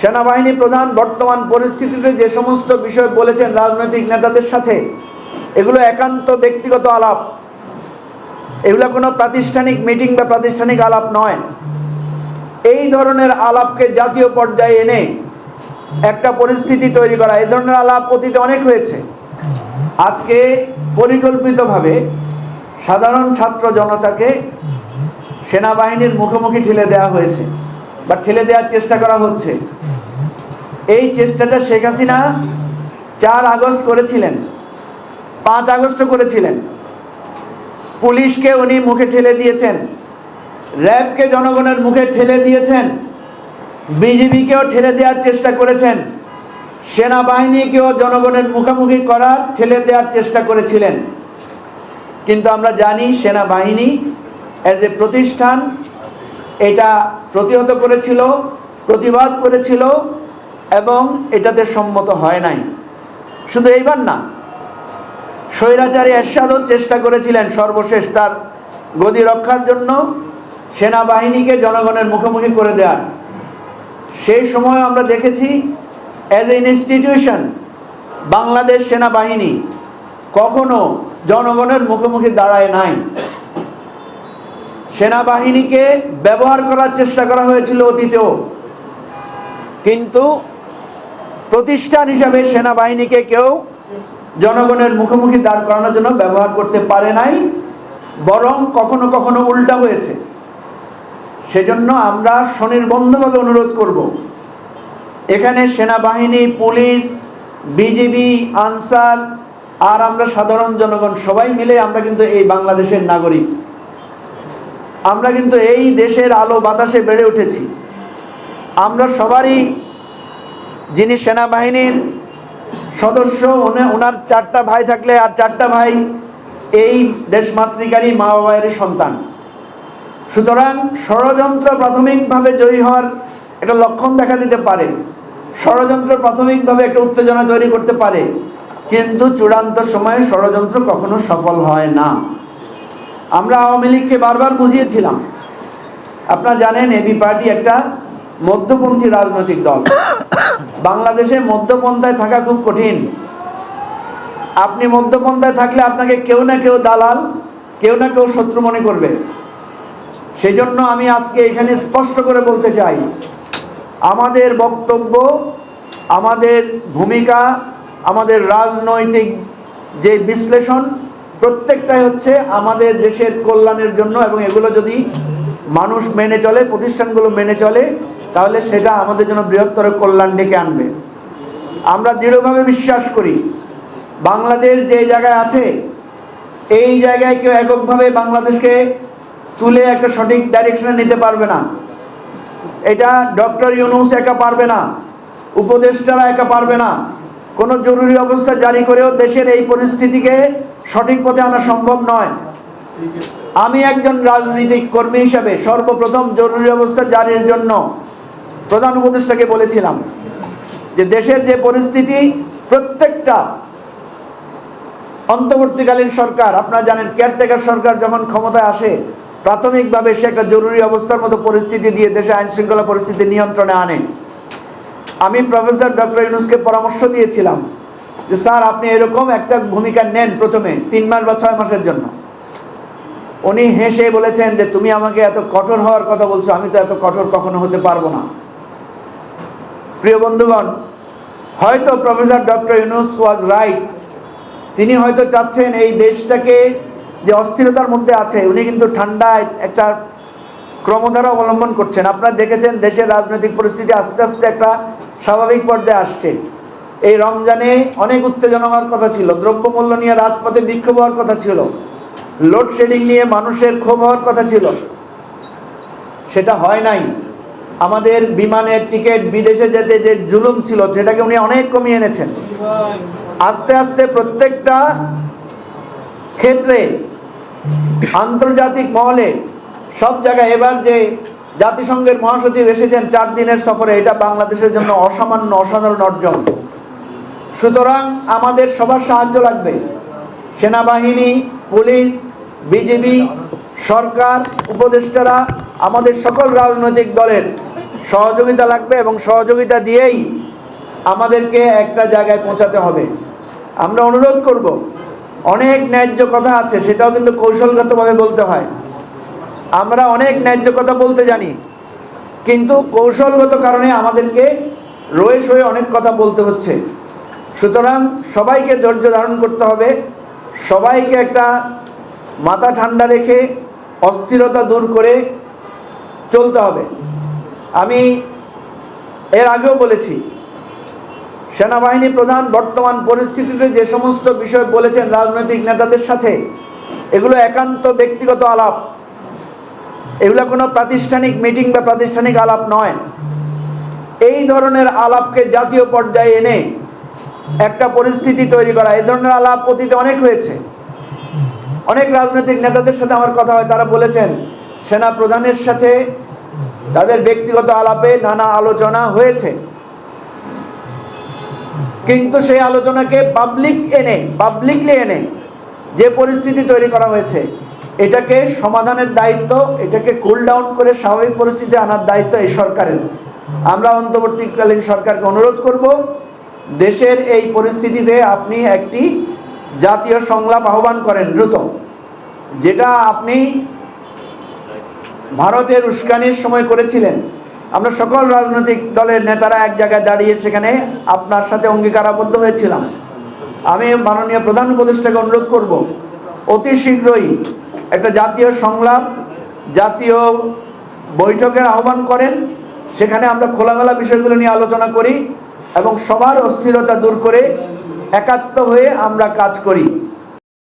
সেনাবাহিনী প্রধান বর্তমান পরিস্থিতিতে যে সমস্ত বিষয় বলেছেন রাজনৈতিক নেতাদের সাথে, এগুলো একান্ত ব্যক্তিগত আলাপ। এগুলো কোনো প্রাতিষ্ঠানিক মিটিং বা প্রাতিষ্ঠানিক আলাপ নয়। এই ধরনের আলাপকে জাতীয় পর্যায়ে এনে একটা পরিস্থিতি তৈরি করা। এই ধরনের আলাপ অতীতে অনেক হয়েছে। আজকে পরিকল্পিতভাবে সাধারণ ছাত্র জনতাকে সেনাবাহিনীর মুখোমুখি ঠেলে দেওয়া হয়েছে বা ঠেলে দেওয়ার চেষ্টা করা হচ্ছে। এই চেষ্টাটা শেখ হাসিনা চার আগস্ট করেছিলেন, পাঁচ আগস্ট করেছিলেন। পুলিশকে উনি মুখে ঠেলে দিয়েছেন, র্যাবকে জনগণের মুখে ঠেলে দিয়েছেন, বিজিবিকেও ঠেলে দেওয়ার চেষ্টা করেছেন, সেনাবাহিনীকেও জনগণের মুখোমুখি করার, ঠেলে দেওয়ার চেষ্টা করেছিলেন। কিন্তু আমরা জানি সেনাবাহিনী অ্যাজ এ প্রতিষ্ঠান, এটা প্রতিহত করেছিল, প্রতিবাদ করেছিল এবং এটাতে সম্মত হয় নাই। শুধু এইবার না, স্বৈরাচারী এরশাদও চেষ্টা করেছিলেন সর্বশেষ তার গদি রক্ষার জন্য সেনাবাহিনীকে জনগণের মুখোমুখি করে দেওয়ার। সেই সময় আমরা দেখেছি অ্যাজ এ ইনস্টিটিউশন বাংলাদেশ সেনাবাহিনী কখনো জনগণের মুখোমুখি দাঁড়ায় নাই। সেনাবাহিনীকে ব্যবহার করার চেষ্টা করা হয়েছিল অতীতেও। কিন্তু প্রতিষ্ঠান হিসাবে সেনাবাহিনীকে কেউ জনগণের মুখোমুখি দাঁড় করানোর জন্য ব্যবহার করতে পারে নাই, বরং কখনো কখনো উল্টা হয়েছে। সেজন্য আমরা স্বনির্বন্ধভাবে অনুরোধ করব, এখানে সেনাবাহিনী, পুলিশ, বিজিবি, আনসার, আর আমরা সাধারণ জনগণ সবাই মিলে আমরা কিন্তু এই বাংলাদেশের নাগরিক। আমরা কিন্তু এই দেশের আলো বাতাসে বেড়ে উঠেছি। আমরা সবারই যিনি সেনাবাহিনীর সদস্য ওনার চারটা ভাই থাকলে আর চারটা ভাই এই দেশমাতৃকারী মা বাবার সন্তান। সুতরাং ষড়যন্ত্র প্রাথমিকভাবে জয়ী হওয়ার একটা লক্ষণ দেখা দিতে পারে। ষড়যন্ত্র প্রাথমিকভাবে একটা উত্তেজনা তৈরি করতে পারে। কিন্তু চূড়ান্ত সময়ে ষড়যন্ত্র কখনো সফল হয় না। আমরা আওয়ামী লীগকে বারবার বুঝিয়েছিলাম। আপনারা জানেন, এবি পার্টি একটা মধ্যপন্থী রাজনৈতিক দল। বাংলাদেশে মধ্যপন্থায় থাকা খুব কঠিন। আপনি মধ্যপন্থায় থাকলে আপনাকে কেউ না কেউ দালাল, কেউ না কেউ শত্রু মনে করবে। সেই জন্য আমি আজকে এখানে স্পষ্ট করে বলতে চাই, আমাদের বক্তব্য, আমাদের ভূমিকা, আমাদের রাজনৈতিক যে বিশ্লেষণ, প্রত্যেকটাই হচ্ছে আমাদের দেশের কল্যাণের জন্য এবং এগুলো যদি মানুষ মেনে চলে, প্রতিষ্ঠানগুলো মেনে চলে তাহলে সেটা আমাদের জন্য বৃহত্তর কল্যাণ ডেকে আনবে। আমরা দৃঢ়ভাবে বিশ্বাস করি, বাংলাদেশ যে জায়গায় আছে, এই জায়গায় কেউ এককভাবে বাংলাদেশকে তুলে একটা সঠিক ডাইরেকশনে নিতে পারবে না। এটা ডক্টর ইউনুস একা পারবে না, উপদেষ্টারা একা পারবে না। কোনো জরুরি অবস্থা জারি করেও দেশের এই পরিস্থিতিকে সঠিক পথে আনা সম্ভব নয়। আমি একজন রাজনৈতিক কর্মী হিসাবে সর্বপ্রথম জরুরি অবস্থা জারির জন্য প্রধান উপদেষ্টাকে বলেছিলাম যে দেশের যে পরিস্থিতি, প্রত্যেকটা অন্তর্বর্তীকালীন সরকার, আপনারা জানেন কেয়ারটেকার সরকার যখন ক্ষমতায় আসে, প্রাথমিকভাবে সে একটা জরুরি অবস্থার মতো পরিস্থিতি দিয়ে দেশে আইন শৃঙ্খলা পরিস্থিতি নিয়ন্ত্রণে আনে। আমি প্রফেসর ডক্টর ইউনুসকে পরামর্শ দিয়েছিলাম যে, স্যার, আপনি এরকম একটা ভূমিকা নেন প্রথমে, তিন মাস বা ছয় মাসের জন্য। উনি হেসে বলেছেন যে, তুমি আমাকে এত কঠোর হওয়ার কথা বলছো, আমি তো এত কঠোর কখনো হতে পারব না। প্রিয় বন্ধুগণ, হয়তো professor doctor Yunus was right. তিনি হয়তো চাচ্ছেন এই দেশটাকে যে অস্থিরতার মধ্যে আছে, উনি কিন্তু ঠান্ডায় একটা ক্রমধারা অবলম্বন করছেন। আপনারা দেখেছেন দেশের রাজনৈতিক পরিস্থিতি আস্তে আস্তে একটা স্বাভাবিক পর্যায়ে আসছে। এই রমজানে অনেক উত্তেজনা হওয়ার কথা ছিল, দ্রব্যমূল্য নিয়ে রাজপথে বিক্ষোভ হওয়ার কথা ছিল, লোডশেডিং নিয়ে মানুষের ক্ষোভ হওয়ার কথা ছিল। সেটা হয় নাই। আমাদের বিমানের টিকিট বিদেশে যেতে যে জুলুম ছিল, সেটাকে উনি অনেক কমিয়ে এনেছেন। আস্তে আস্তে প্রত্যেকটা ক্ষেত্রে, আন্তর্জাতিক মহলে, সব জায়গায় এবার যে জাতিসংঘের মহাসচিব এসেছেন চার দিনের সফরে, এটা বাংলাদেশের জন্য অসামান্য, অসাধারণ অর্জন। সুতরাং আমাদের সবার সাহায্য লাগবে। সেনাবাহিনী, পুলিশ বিজেপি সরকার, উপদেষ্টারা, আমাদের সকল রাজনৈতিক দলের সহযোগিতা লাগবে এবং সহযোগিতা দিয়েই আমাদেরকে একটা জায়গায় পৌঁছাতে হবে। আমরা অনুরোধ করব, অনেক ন্যায্য কথা আছে, সেটাও কিন্তু কৌশলগতভাবে বলতে হয়। আমরা অনেক ন্যায্য কথা বলতে জানি, কিন্তু কৌশলগত কারণে আমাদেরকে রয়ে সয়ে অনেক কথা বলতে হচ্ছে। সুতরাং সবাইকে ধৈর্য ধারণ করতে হবে, সবাইকে একটা মাথা ঠান্ডা রেখে অস্থিরতা দূর করে চলতে হবে। আমি এর আগেও বলেছি, সেনাবাহিনী প্রধান বর্তমান পরিস্থিতিতে যে সমস্ত বিষয় বলেছেন রাজনৈতিক নেতাদের সাথে, এগুলো একান্ত ব্যক্তিগত আলাপ। এগুলো কোনো প্রাতিষ্ঠানিক মিটিং বা প্রাতিষ্ঠানিক আলাপ নয়। এই ধরনের আলাপকে জাতীয় পর্যায়ে এনে একটা পরিস্থিতি তৈরি করা। এই ধরনের আলাপ অতীতে অনেক হয়েছে। অনেক রাজনৈতিক নেতাদের সাথে আমার কথা হয়, তারা বলেছেন, সেনা প্রধানের সাথে তাদের ব্যক্তিগত আলাপে নানা আলোচনা হয়েছে। কিন্তু সেই আলোচনাকে পাবলিক এনে পাবলিকলি এনে যে পরিস্থিতি তৈরি করা হয়েছে, এটাকে সমাধানের দায়িত্ব, এটাকে কুল ডাউন করে স্বাভাবিক পরিস্থিতি আনার দায়িত্ব এই সরকারের। আমরা অন্তর্বর্তীকালীন সরকারকে অনুরোধ করব, দেশের এই পরিস্থিতিতে আপনি একটি জাতীয় সংলাপ আহ্বান করেন দ্রুত, যেটা আপনি ভারতের উস্কানির সময় করেছিলেন। আমরা সকল রাজনৈতিক দলের নেতারা এক জায়গায় দাঁড়িয়ে সেখানে আপনার সাথে অঙ্গীকারাবদ্ধ হয়েছিলাম। আমি মাননীয় প্রধান উপদেষ্টাকে অনুরোধ করব, অতি শীঘ্রই একটা জাতীয় সংলাপ, জাতীয় বৈঠকের আহ্বান করেন। সেখানে আমরা খোলামেলা বিষয়গুলো নিয়ে আলোচনা করি এবং সবার অস্থিরতা দূর করে একাত্ম হয়ে আমরা কাজ করি।